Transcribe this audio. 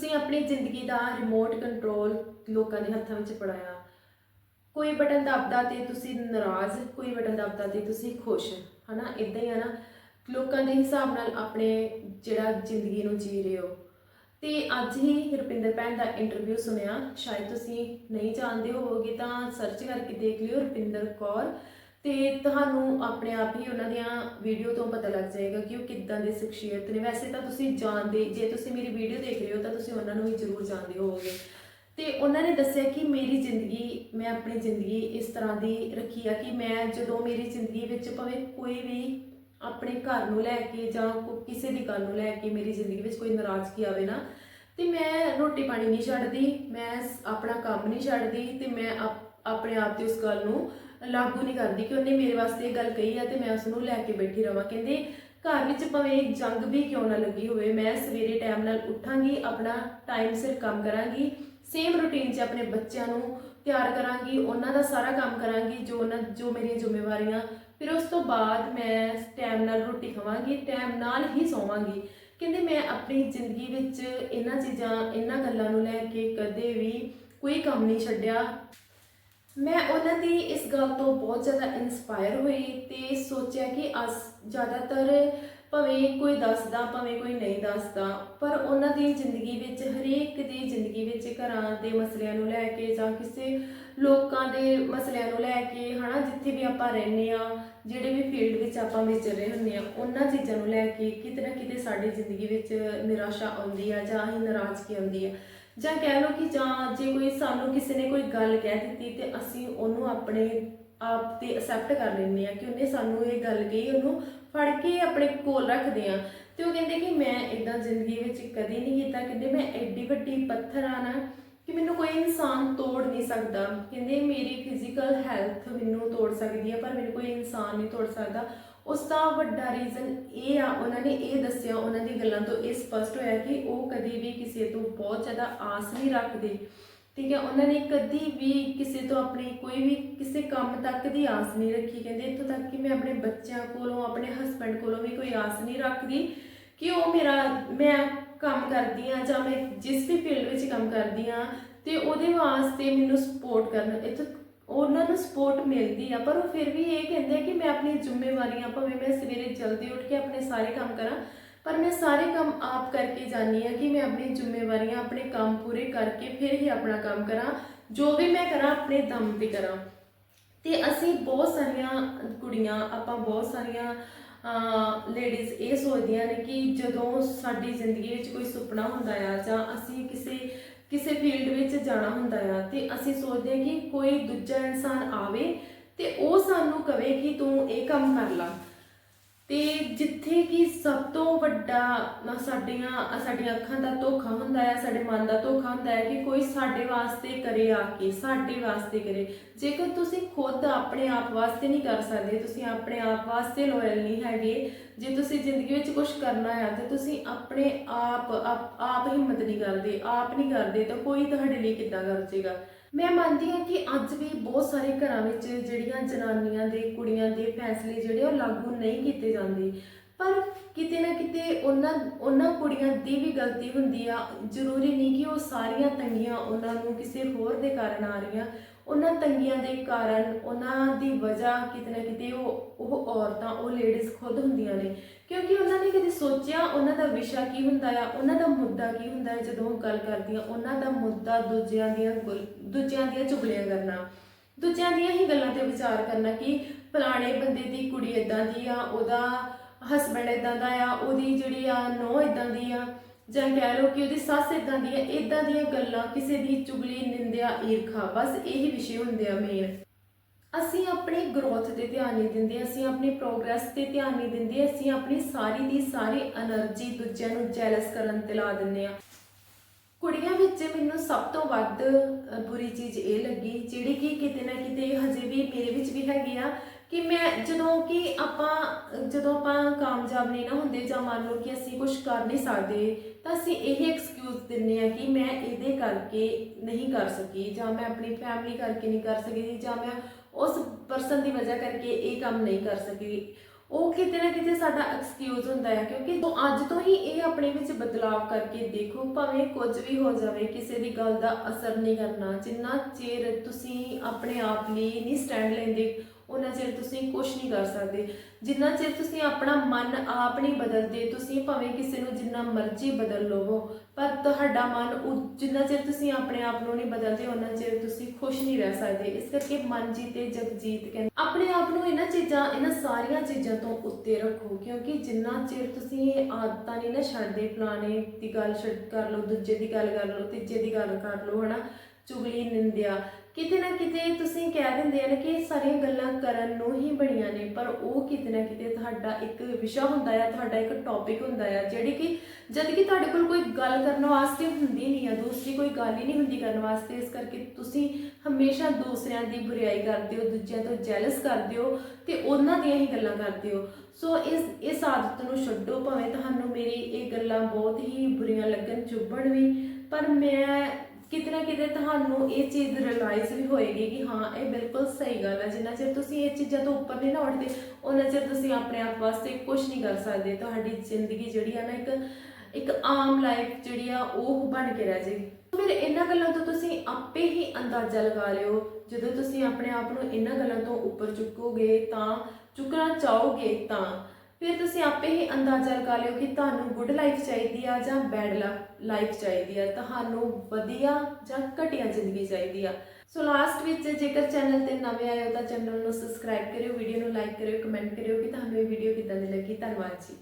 ਤੁਸੀਂ ਆਪਣੀ ਜ਼ਿੰਦਗੀ ਦਾ ਰਿਮੋਟ ਕੰਟਰੋਲ ਲੋਕਾਂ ਦੇ ਹੱਥਾਂ ਵਿੱਚ ਫੜਾਇਆ। ਕੋਈ ਬਟਨ ਦਬਦਾ ਤੇ ਤੁਸੀਂ ਨਾਰਾਜ਼, ਕੋਈ ਬਟਨ ਦਬਦਾ ਤੇ ਤੁਸੀਂ ਖੁਸ਼, ਹਨਾ? ਇਦਾਂ ਹੀ ਆ ਨਾ। ਲੋਕਾਂ ਦੇ ਹਿਸਾਬ ਨਾਲ ਆਪਣੇ ਜਿਹੜਾ ਜ਼ਿੰਦਗੀ ਨੂੰ ਜੀ ਰਹੇ ਹੋ। ਤੇ ਅੱਜ ਹੀ ਰੁਪਿੰਦਰ ਭੈਣ ਦਾ ਇੰਟਰਵਿਊ ਸੁਣਿਆ। ਸ਼ਾਇਦ ਤੁਸੀਂ ਨਹੀਂ ਜਾਣਦੇ ਹੋਵੋਗੇ ਤਾਂ ਸਰਚ ਕਰਕੇ ਦੇਖ ਲਿਓ ਰੁਪਿੰਦਰ ਕੌਰ। ਤੇ ਤੁਹਾਨੂੰ ਆਪਣੇ ਆਪ ਹੀ ਉਹਨਾਂ ਦੀਆਂ ਵੀਡੀਓ ਤੋਂ ਪਤਾ ਲੱਗ ਜਾਏਗਾ ਕਿ ਉਹ ਕਿੱਦਾਂ ਦੇ ਸ਼ਖਸੀਅਤ ਨੇ। ਵੈਸੇ ਤਾਂ ਤੁਸੀਂ ਜਾਣਦੇ, ਜੇ ਤੁਸੀਂ ਮੇਰੀ ਵੀਡੀਓ ਦੇਖ ਰਹੇ ਹੋ ਤਾਂ ਤੁਸੀਂ ਉਹਨਾਂ ਨੂੰ ਵੀ ਜ਼ਰੂਰ ਜਾਣਦੇ ਹੋਵੋਗੇ। ਤੇ ਉਹਨਾਂ ਨੇ ਦੱਸਿਆ ਕਿ ਮੇਰੀ ਜ਼ਿੰਦਗੀ, ਮੈਂ ਆਪਣੀ ਜ਼ਿੰਦਗੀ ਇਸ ਤਰ੍ਹਾਂ ਦੀ ਰੱਖੀ ਆ ਕਿ ਮੈਂ ਜਦੋਂ ਮੇਰੀ ਜ਼ਿੰਦਗੀ ਵਿੱਚ ਭਾਵੇਂ ਕੋਈ ਵੀ ਆਪਣੇ ਘਰ ਨੂੰ ਲੈ ਕੇ ਜਾਂ ਕੋ- ਕਿਸੇ ਦੀ ਗੱਲ ਨੂੰ ਲੈ ਕੇ ਮੇਰੀ ਜ਼ਿੰਦਗੀ ਵਿੱਚ ਕੋਈ ਨਾਰਾਜ਼ਗੀ ਆਵੇ ਨਾ, ਤੇ ਮੈਂ ਰੋਟੀ ਪਾਣੀ ਨਹੀਂ ਛੱਡਦੀ, ਮੈਂ ਆਪਣਾ ਕੰਮ ਨਹੀਂ ਛੱਡਦੀ ਤੇ ਮੈਂ ਆਪ- ਆਪਣੇ ਆਪ ਤੇ ਉਸ ਗੱਲ ਨੂੰ ਲਾਗੂ ਨਹੀਂ ਕਰਦੀ ਕਿ ਉਹਨੇ ਮੇਰੇ ਵਾਸਤੇ ਇਹ ਗੱਲ ਕਹੀ ਆ ਤੇ ਮੈਂ ਉਸ ਨੂੰ ਲੈ ਕੇ ਬੈਠੀ ਰਵਾਂ। ਕਹਿੰਦੇ, ਘਰ ਵਿੱਚ ਭਾਵੇਂ ਜੰਗ ਵੀ ਕਿਉਂ ਨਾ ਲੱਗੀ ਹੋਵੇ, ਮੈਂ ਸਵੇਰੇ ਟਾਈਮ ਨਾਲ ਉੱਠਾਂਗੀ, ਆਪਣਾ ਟਾਈਮ ਸਿਰ ਕੰਮ ਕਰਾਂਗੀ ਸੇਮ ਰੁਟੀਨ 'ਚ ਆਪਣੇ ਬੱਚਿਆਂ ਨੂੰ ਤਿਆਰ ਕਰਾਂਗੀ, ਉਹਨਾਂ ਦਾ ਸਾਰਾ ਕੰਮ ਕਰਾਂਗੀ, ਜੋ ਉਹਨਾਂ, ਜੋ ਮੇਰੀਆਂ ਜ਼ਿੰਮੇਵਾਰੀਆਂ। ਫਿਰ ਉਸ ਤੋਂ ਬਾਅਦ ਮੈਂ ਟਾਈਮ ਨਾਲ ਰੋਟੀ ਖਾਵਾਂਗੀ ਟਾਈਮ ਨਾਲ ਹੀ ਸੌਵਾਂਗੀ। ਕਹਿੰਦੇ, ਮੈਂ ਆਪਣੀ ਜ਼ਿੰਦਗੀ ਵਿੱਚ ਇਹਨਾਂ ਚੀਜ਼ਾਂ, ਇਹਨਾਂ ਗੱਲਾਂ ਨੂੰ ਲੈ ਕੇ ਕਦੇ ਵੀ ਕੋਈ ਕੰਮ ਨਹੀਂ ਛੱਡਿਆ। ਮੈਂ ਉਹਨਾਂ ਦੀ ਇਸ ਗੱਲ ਤੋਂ ਬਹੁਤ ਜ਼ਿਆਦਾ ਇਨਸਪਾਇਰ ਹੋਈ ਤੇ ਸੋਚਿਆ ਕਿ ਅਸ ਜ਼ਿਆਦਾਤਰ ਭਾਵੇਂ ਕੋਈ ਦੱਸਦਾ, ਭਾਵੇਂ ਕੋਈ ਨਹੀਂ ਦੱਸਦਾ, ਪਰ ਉਹਨਾਂ ਦੀ ਜ਼ਿੰਦਗੀ ਵਿੱਚ, ਹਰੇਕ ਦੀ ਜ਼ਿੰਦਗੀ ਵਿੱਚ ਘਰਾਂ ਦੇ ਮਸਲਿਆਂ ਨੂੰ ਲੈ ਕੇ ਜਾਂ ਕਿਸੇ ਲੋਕਾਂ ਦੇ ਮਸਲਿਆਂ ਨੂੰ ਲੈ ਕੇ, ਹਨਾ, ਜਿੱਥੇ ਵੀ ਆਪਾਂ ਰਹਿੰਦੇ ਆ ਜਿਹੜੇ ਵੀ ਫੀਲਡ ਵਿੱਚ ਆਪਾਂ ਵਿਚਰ ਰਹੇ ਹੁੰਦੇ ਆ ਉਹਨਾਂ ਚੀਜ਼ਾਂ ਨੂੰ ਲੈ ਕੇ ਕਿਤੇ ਨਾ ਕਿਤੇ ਸਾਡੀ ਜ਼ਿੰਦਗੀ ਵਿੱਚ ਨਿਰਾਸ਼ਾ ਆਉਂਦੀ ਆ ਜਾਂ ਹੀ ਨਾਰਾਜ਼ਗੀ ਆਉਂਦੀ ਆ। ਜਾਂ ਕਹਿ ਲਓ ਕਿ ਜਾਂ ਜੇ ਕੋਈ ਸਾਨੂੰ ਕਿਸੇ ਨੇ ਕੋਈ ਗੱਲ ਕਹਿ ਦਿੱਤੀ ਤੇ ਅਸੀਂ ਉਹਨੂੰ ਆਪਣੇ ਆਪ ਤੇ ਅਸੈਪਟ ਕਰ ਲੈਂਦੇ ਆ ਕਿ ਉਹਨੇ ਸਾਨੂੰ ਇਹ ਗੱਲ ਕਹੀ, ਉਹਨੂੰ ਫੜ ਕੇ ਆਪਣੇ ਕੋਲ ਰੱਖਦੇ ਆ ਤੇ ਉਹ ਕਹਿੰਦੇ ਕਿ ਮੈਂ ਇਦਾਂ ਜ਼ਿੰਦਗੀ ਵਿੱਚ ਕਦੇ ਨਹੀਂ ਕੀਤਾ, ਕਹਿੰਦੇ ਮੈਂ ਐਡੀ ਵੱਡੀ ਪੱਥਰ ਆ ਨਾ ਕਿ ਮੈਨੂੰ ਕੋਈ ਇਨਸਾਨ ਤੋੜ ਨਹੀਂ ਸਕਦਾ। ਕਹਿੰਦੇ ਮੇਰੀ ਫਿਜ਼ੀਕਲ ਹੈਲਥ ਮੈਨੂੰ ਤੋੜ ਸਕਦੀ ਹੈ, ਪਰ ਮੈਨੂੰ ਕੋਈ ਇਨਸਾਨ ਨਹੀਂ ਤੋੜ ਸਕਦਾ। ਉਸ ਦਾ ਵੱਡਾ ਰੀਜ਼ਨ ਇਹ ਆ, ਉਹਨਾਂ ਨੇ ਇਹ ਦੱਸਿਆ, ਉਹਨਾਂ ਦੀ ਗੱਲਾਂ ਤੋਂ ਇਹ ਸਪਸ਼ਟ ਹੋਇਆ ਕਿ ਉਹ ਕਦੀ ਵੀ ਕਿਸੇ ਤੋਂ ਬਹੁਤ ਜ਼ਿਆਦਾ ਆਸ ਨਹੀਂ ਰੱਖਦੇ। ਠੀਕ ਹੈ, ਉਹਨਾਂ ਨੇ ਕਦੀ ਵੀ ਕਿਸੇ ਤੋਂ ਆਪਣੀ ਕੋਈ ਵੀ ਕਿਸੇ ਕੰਮ ਤੱਕ ਦੀ ਆਸ ਨਹੀਂ ਰੱਖੀ। ਕਹਿੰਦੇ ਇੱਥੋਂ ਤੱਕ ਕਿ ਮੈਂ ਆਪਣੇ ਬੱਚਿਆਂ ਕੋਲੋਂ, ਆਪਣੇ ਹਸਬੰਡ ਕੋਲੋਂ ਵੀ ਕੋਈ ਆਸ ਨਹੀਂ ਰੱਖਦੀ ਕਿ ਉਹ ਮੇਰਾ, ਮੈਂ ਕੰਮ ਕਰਦੀ ਆ ਜਾਂ ਮੈਂ ਜਿਸ ਵੀ ਫੀਲਡ ਵਿੱਚ ਕੰਮ ਕਰਦੀ ਆ ਤੇ ਉਹਦੇ ਵਾਸਤੇ ਮੈਨੂੰ ਸਪੋਰਟ ਕਰਨ। ਇੱਥੋਂ ਉਹਨਾਂ ਨੂੰ ਸਪੋਰਟ ਮਿਲਦੀ ਆ, ਪਰ ਉਹ ਫਿਰ ਵੀ ਇਹ ਕਹਿੰਦੇ ਆ ਕਿ ਮੈਂ ਆਪਣੀ ਜ਼ਿੰਮੇਵਾਰੀਆਂ, ਭਾਵੇਂ ਮੈਂ ਸਵੇਰੇ ਜਲਦੀ ਉੱਠ ਕੇ ਆਪਣੇ ਸਾਰੇ ਕੰਮ ਕਰਾਂ, ਪਰ ਮੈਂ ਸਾਰੇ ਕੰਮ ਆਪ ਕਰਕੇ ਜਾਣੀ ਆ ਕਿ ਮੈਂ ਆਪਣੀ ਜ਼ਿੰਮੇਵਾਰੀਆਂ, ਆਪਣੇ ਕੰਮ ਪੂਰੇ ਕਰਕੇ ਫਿਰ ਹੀ ਆਪਣਾ ਕੰਮ ਕਰਾਂ, ਜੋ ਵੀ ਮੈਂ ਕਰਾਂ, ਆਪਣੇ ਦਮ ਤੇ ਕਰਾਂ। ਤੇ ਅਸੀਂ ਬਹੁਤ ਸਾਰੀਆਂ ਕੁੜੀਆਂ, ਆਪਾਂ ਬਹੁਤ ਸਾਰੀਆਂ ਲੇਡੀਜ਼ ਇਹ ਸੋਚਦੀਆਂ ਨੇ ਕਿ ਜਦੋਂ ਸਾਡੀ ਜ਼ਿੰਦਗੀ ਵਿੱਚ ਕੋਈ ਸੁਪਨਾ ਹੁੰਦਾ ਆ ਜਾਂ ਅਸੀਂ ਕਿਸੇ ਕਿਸੇ ਫੀਲਡ ਵਿੱਚ ਜਾਣਾ ਹੁੰਦਾ ਆ, ਤੇ ਅਸੀਂ ਸੋਚਦੇ ਹਾਂ ਕਿ ਕੋਈ ਦੂਜਾ ਇਨਸਾਨ ਆਵੇ ਤੇ ਉਹ ਸਾਨੂੰ ਕਵੇ ਕਿ ਤੂੰ ਇਹ ਕੰਮ ਕਰ ਲਾ। ਤੇ ਜਿੱਥੇ ਕਿ ਸਭ ਤੋਂ ਵੱਡਾ ਸਾਡੀਆਂ ਸਾਡੀਆਂ ਅੱਖਾਂ ਦਾ ਧੋਖਾ ਹੁੰਦਾ ਹੈ, ਸਾਡੇ ਮਨ ਦਾ ਧੋਖਾ ਹੁੰਦਾ ਹੈ ਕਿ ਕੋਈ ਸਾਡੇ ਵਾਸਤੇ ਕਰੇ ਆ ਕੇ, ਸਾਡੇ ਵਾਸਤੇ ਕਰੇ। ਜੇਕਰ ਤੁਸੀਂ ਖੁਦ ਆਪਣੇ ਆਪ ਵਾਸਤੇ ਨਹੀਂ ਕਰ ਸਕਦੇ, ਤੁਸੀਂ ਆਪਣੇ ਆਪ ਵਾਸਤੇ ਲੋਇਲ ਨਹੀਂ ਹੈਗੇ, ਜੇ ਤੁਸੀਂ ਜ਼ਿੰਦਗੀ ਵਿੱਚ ਕੁਝ ਕਰਨਾ ਹੈ ਤੇ ਤੁਸੀਂ ਆਪਣੇ ਆਪ ਆਪ ਆਪ ਹਿੰਮਤ ਨਹੀਂ ਕਰਦੇ, ਆਪ ਨਹੀਂ ਕਰਦੇ, ਤਾਂ ਕੋਈ ਤੁਹਾਡੇ ਲਈ ਕਿੱਦਾਂ ਕਰ ਜੇਗਾ ਮੈਂ ਮੰਨਦੀ ਹਾਂ ਕਿ ਅੱਜ ਵੀ ਬਹੁਤ ਸਾਰੇ ਘਰਾਂ ਵਿੱਚ ਜਿਹੜੀਆਂ ਜਨਾਨੀਆਂ ਦੇ, ਕੁੜੀਆਂ ਦੇ ਫੈਸਲੇ ਜਿਹੜੇ ਉਹ ਲਾਗੂ ਨਹੀਂ ਕੀਤੇ ਜਾਂਦੇ। ਪਰ ਕਿਤੇ ਨਾ ਕਿਤੇ ਉਹਨਾਂ ਉਹਨਾਂ ਕੁੜੀਆਂ ਦੀ ਵੀ ਗਲਤੀ ਹੁੰਦੀ ਆ। ਜ਼ਰੂਰੀ ਨਹੀਂ ਕਿ ਉਹ ਸਾਰੀਆਂ ਤੰਗੀਆਂ ਉਹਨਾਂ ਨੂੰ ਕਿਸੇ ਹੋਰ ਦੇ ਕਾਰਨ ਆ ਰਹੀਆਂ। ਉਹਨਾਂ ਤੰਗੀਆਂ ਦੇ ਕਾਰਨ ਉਹਨਾਂ ਦੀ ਵਜ੍ਹਾ ਕਿਤੇ ਨਾ ਕਿਤੇ ਉਹ ਉਹ ਔਰਤਾਂ, ਉਹ ਲੇਡੀਜ਼ ਖੁਦ ਹੁੰਦੀਆਂ ਨੇ। ਕਿਉਂਕਿ ਉਹਨਾਂ ਨੇ ਕਦੇ ਸੋਚਿਆ ਉਹਨਾਂ ਦਾ ਵਿਸ਼ਾ ਕੀ ਹੁੰਦਾ ਆ, ਉਹਨਾਂ ਦਾ ਮੁੱਦਾ ਕੀ ਹੁੰਦਾ ਹੈ ਜਦੋਂ ਉਹ ਗੱਲ ਕਰਦੀਆਂ, ਉਹਨਾਂ ਦਾ ਮੁੱਦਾ ਦੂਜਿਆਂ ਦੀਆਂ ਗੁਲ- ਦੂਜਿਆਂ ਦੀਆਂ ਚੁਗਲੀਆਂ ਕਰਨਾ। ਦੂਜਿਆਂ ਦੀਆਂ ਹੀ ਗੱਲਾਂ ਤੇ ਵਿਚਾਰ ਕਰਨਾ ਕਿ ਫਲਾਣੇ ਬੰਦੇ ਦੀ ਕੁੜੀ ਇਦਾਂ ਦੀ ਆ, ਉਹਦਾ ਹਸਬੰਡ ਇਦਾਂ ਦਾ ਆ, ਉਹਦੀ ਜਿਹੜੀ ਆ ਨੋ ਇਦਾਂ ਦੀ ਆ। ਜਾਂ ਕਹਿ ਲਓ ਕਿ ਉਹਦੀ ਸੱਸ ਇਦਾਂ ਦੀ ਹੈ ਇਦਾਂ ਦੀਆਂ ਗੱਲਾਂ, ਕਿਸੇ ਦੀ ਚੁਗਲੀ, ਨਿੰਦਿਆ, ਈਰਖਾ, ਬਸ ਇਹੀ ਵਿਸ਼ੇ ਹੁੰਦੇ ਆ ਮੇਨ ਅਸੀਂ ਆਪਣੀ ਗਰੋਥ ਤੇ ਧਿਆਨ ਨਹੀਂ ਦਿੰਦੇ, ਅਸੀਂ ਆਪਣੀ ਪ੍ਰੋਗਰੈਸ ਤੇ ਧਿਆਨ ਨਹੀਂ ਦਿੰਦੇ, ਅਸੀਂ ਆਪਣੀ ਸਾਰੀ ਦੀ ਸਾਰੀ એનર્ਜੀ ਦੂਜਿਆਂ ਨੂੰ ਜੈਲਸ ਕਰਨ ਤੇ ਲਾ ਦਿੰਦੇ ਆ। ਕੁੜੀਆਂ ਵਿੱਚ ਮੈਨੂੰ ਸਭ ਤੋਂ ਵੱਧ ਬੁਰੀ ਚੀਜ਼ ਇਹ ਲੱਗੀ, ਜਿਹੜੀ ਕਿ ਕਿਤੇ ਨਾ ਕਿਤੇ ਹਜੇ ਵੀ ਮੇਰੇ ਵਿੱਚ ਵੀ ਹੈਗੀ ਆ ਕਿ ਮੈਂ ਜਦੋਂ ਕਿ ਆਪਾਂ, ਜਦੋਂ ਆਪਾਂ ਕਾਮਯਾਬ ਨਹੀਂ ਨਾ ਹੁੰਦੇ ਜਾਂ ਮੰਨ ਲਓ ਕਿ ਅਸੀਂ ਕੁਝ ਕਰ ਨਹੀਂ ਸਕਦੇ, ਤਾਂ ਅਸੀਂ ਇਹ ਐਕਸਕਿਊਜ਼ ਦਿੰਨੇ ਆ ਕਿ ਮੈਂ ਇਹਦੇ ਕਰਕੇ ਨਹੀਂ ਕਰ ਸਕੀ ਜਾਂ ਮੈਂ ਆਪਣੀ ਫੈਮਿਲੀ ਕਰਕੇ ਨਹੀਂ ਕਰ ਸਕੀ ਜਾਂ ਮੈਂ ਉਸ ਪਰਸਨ ਦੀ ਵਜ੍ਹਾ ਕਰਕੇ ਇਹ ਕੰਮ ਨਹੀਂ ਕਰ ਸਕੀ। ਉਹ ਕਿਤੇ ਨਾ ਕਿਤੇ ਸਾਡਾ ਐਕਸਕਿਊਜ਼ ਹੁੰਦਾ ਹੈ ਕਿਉਂਕਿ ਤੋਂ ਅੱਜ ਤੋਂ ਹੀ ਇਹ ਆਪਣੇ ਵਿੱਚ ਬਦਲਾਵ ਕਰਕੇ ਦੇਖੋ, ਭਾਵੇਂ ਕੁਝ ਵੀ ਹੋ ਜਾਵੇ, ਕਿਸੇ ਦੀ ਗੱਲ ਦਾ ਅਸਰ ਨਹੀਂ ਕਰਨਾ, ਜਿੰਨਾ ਚਿਰ ਤੁਸੀਂ ਆਪਣੇ ਆਪ ਲਈ ਨਹੀਂ ਸਟੈਂਡ ਲੈਂਦੇ ਉਹਨਾਂ ਚਿਰ ਤੁਸੀਂ ਕੁਝ ਨਹੀਂ ਕਰ ਸਕਦੇ। ਜਿੰਨਾ ਚਿਰ ਤੁਸੀਂ ਆਪਣਾ ਮਨ ਆਪ ਨਹੀਂ ਬਦਲਦੇ, ਤੁਸੀਂ ਭਾਵੇਂ ਕਿਸੇ ਨੂੰ ਜਿੰਨਾ ਮਰਜ਼ੀ ਬਦਲ ਲਵੋ, ਪਰ ਤੁਹਾਡਾ ਮਨ ਉਹ- ਜਿੰਨਾ ਚਿਰ ਤੁਸੀਂ ਆਪਣੇ ਆਪ ਨੂੰ ਨਹੀਂ ਬਦਲਦੇ, ਉਹਨਾਂ ਚਿਰ ਤੁਸੀਂ ਖੁਸ਼ ਨਹੀਂ ਰਹਿ ਸਕਦੇ। ਇਸ ਕਰਕੇ ਮਨ ਜੀਤੇ, ਜਗ ਜੀਤ ਕਹਿੰਦੇ। ਆਪਣੇ ਆਪ ਨੂੰ ਇਹਨਾਂ ਚੀਜ਼ਾਂ, ਇਹਨਾਂ ਸਾਰੀਆਂ ਚੀਜ਼ਾਂ ਤੋਂ ਉੱਤੇ ਰੱਖੋ, ਕਿਉਂਕਿ ਜਿੰਨਾ ਚਿਰ ਤੁਸੀਂ ਇਹ ਆਦਤਾਂ ਨਹੀਂ ਨਾ ਛੱਡਦੇ, ਫਲਾਣੇ ਦੀ ਗੱਲ ਛੱਡ, ਕਰ ਲਓ, ਦੂਜੇ ਦੀ ਗੱਲ ਕਰ ਲਓ, ਤੀਜੇ ਦੀ ਗੱਲ ਕਰ ਲਓ, ਹਨਾ, ਚੁਗਲੀ, ਨਿੰਦਿਆ ਕਿਤੇ ਨਾ ਕਿਤੇ ਤੁਸੀਂ ਕਹਿ ਦਿੰਦੇ ਹਨ ਕਿ ਇਹ ਸਾਰੀਆਂ ਗੱਲਾਂ ਕਰਨ ਨੂੰ ਹੀ ਬਣੀਆਂ ਨੇ, ਪਰ ਉਹ ਕਿਤੇ ਨਾ ਕਿਤੇ ਤੁਹਾਡਾ ਇੱਕ ਵਿਸ਼ਾ ਹੁੰਦਾ ਆ, ਤੁਹਾਡਾ ਇੱਕ ਟੌਪਿਕ ਹੁੰਦਾ ਆ, ਜਿਹੜੀ ਕਿ ਜਦ ਕਿ ਤੁਹਾਡੇ ਕੋਲ ਕੋਈ ਗੱਲ ਕਰਨ ਵਾਸਤੇ ਹੁੰਦੀ ਨਹੀਂ ਆ, ਦੂਸਰੀ ਕੋਈ ਗੱਲ ਹੀ ਨਹੀਂ ਹੁੰਦੀ ਕਰਨ ਵਾਸਤੇ, ਇਸ ਕਰਕੇ ਤੁਸੀਂ ਹਮੇਸ਼ਾ ਦੂਸਰਿਆਂ ਦੀ ਬੁਰਾਈ ਕਰਦੇ ਹੋ, ਦੂਜਿਆਂ ਤੋਂ ਜੈਲਸ ਕਰਦੇ ਹੋ ਤੇ ਉਹਨਾਂ ਦੀਆਂ ਹੀ ਗੱਲਾਂ ਕਰਦੇ ਹੋ। ਸੋ ਇਸ ਇਸ ਆਦਤ ਨੂੰ ਛੱਡੋ, ਭਾਵੇਂ ਤੁਹਾਨੂੰ ਮੇਰੀ ਇਹ ਗੱਲਾਂ ਬਹੁਤ ਹੀ ਬੁਰੀਆਂ ਲੱਗਣ, ਚੁੱਭਣ ਵੀ, ਪਰ ਮੈਂ ਕਿਤੇ ਨਾ ਕਿਤੇ ਤੁਹਾਨੂੰ ਇਹ ਚੀਜ਼ ਰਿਅਲਾਈਜ਼ ਵੀ ਹੋਏਗੀ ਕਿ ਹਾਂ, ਇਹ ਬਿਲਕੁਲ ਸਹੀ ਗੱਲ ਹੈ। ਜਿੰਨਾ ਚਿਰ ਤੁਸੀਂ ਇਹ ਚੀਜ਼ਾਂ ਤੋਂ ਉੱਪਰ ਨਹੀਂ ਨਾ ਉੱਠਦੇ ਉਹਨਾਂ ਚਿਰ ਤੁਸੀਂ ਆਪਣੇ ਆਪ ਵਾਸਤੇ ਕੁਝ ਨਹੀਂ ਕਰ ਸਕਦੇ। ਤੁਹਾਡੀ ਜ਼ਿੰਦਗੀ ਜਿਹੜੀ ਆ ਨਾ, ਇੱਕ ਇੱਕ ਆਮ ਲਾਈਫ ਜਿਹੜੀ ਆ, ਉਹ ਬਣ ਕੇ ਰਹਿ ਜਾਏਗੀ। ਫਿਰ ਇਹਨਾਂ ਗੱਲਾਂ ਤੋਂ ਤੁਸੀਂ ਆਪੇ ਹੀ ਅੰਦਾਜ਼ਾ ਲਗਾ ਲਿਓ। ਜਦੋਂ ਤੁਸੀਂ ਆਪਣੇ ਆਪ ਨੂੰ ਇਹਨਾਂ ਗੱਲਾਂ ਤੋਂ ਉੱਪਰ ਚੁੱਕੋਗੇ ਤਾਂ, ਚੁੱਕਣਾ ਚਾਹੋਗੇ ਤਾਂ ਫਿਰ ਤੁਸੀਂ ਆਪੇ ਹੀ ਅੰਦਾਜ਼ਾ ਲਗਾ ਲਿਓ ਕਿ ਤੁਹਾਨੂੰ ਗੁੱਡ ਲਾਈਫ ਚਾਹੀਦੀ ਆ ਜਾਂ ਬੈਡ ਲਾਈਫ ਚਾਹੀਦੀ ਆ। ਤੁਹਾਨੂੰ ਵਧੀਆ ਜਾਂ ਘਟੀਆ ਜ਼ਿੰਦਗੀ ਚਾਹੀਦੀ ਆ। ਸੋ ਲਾਸਟ ਵਿੱਚ ਜੇਕਰ ਚੈਨਲ ਤੇ ਨਵੇਂ ਆਏ ਹੋ ਤਾਂ ਚੈਨਲ ਨੂੰ ਸਬਸਕ੍ਰਾਈਬ ਕਰਿਓ ਵੀਡੀਓ ਨੂੰ ਲਾਈਕ ਕਰਿਓ ਕਮੈਂਟ ਕਰਿਓ ਕਿ ਤੁਹਾਨੂੰ ਇਹ ਵੀਡੀਓ ਕਿੱਦਾਂ ਦੀ ਲੱਗੀ। ਧੰਨਵਾਦ ਜੀ।